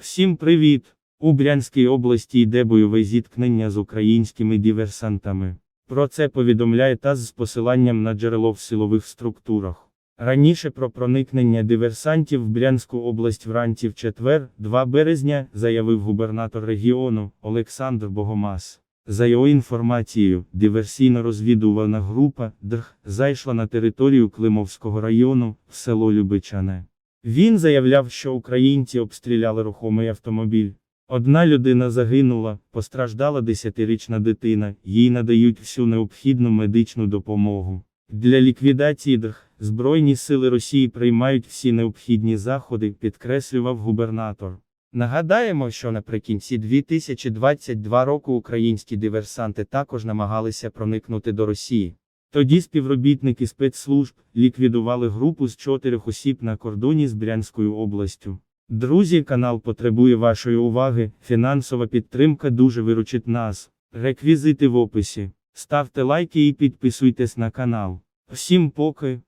Всім привіт! У Брянській області йде бойове зіткнення з українськими диверсантами. Про це повідомляє ТАСС з посиланням на джерело в силових структурах. Раніше про проникнення диверсантів в Брянську область вранці в четвер, 2 березня, заявив губернатор регіону Олександр Богомаз. За його інформацією, диверсійно-розвідувальна група ДРГ зайшла на територію Климовського району, в село Любичане. Він заявляв, що українці обстріляли рухомий автомобіль. Одна людина загинула, постраждала десятирічна дитина, їй надають всю необхідну медичну допомогу. Для ліквідації ДРГ Збройні сили Росії приймають всі необхідні заходи, підкреслював губернатор. Нагадаємо, що наприкінці 2022 року українські диверсанти також намагалися проникнути до Росії. Тоді співробітники спецслужб ліквідували групу з чотирьох осіб на кордоні з Брянською областю. Друзі, канал потребує вашої уваги. Фінансова підтримка дуже виручить нас. Реквізити в описі. Ставте лайки і підписуйтесь на канал. Всім поки.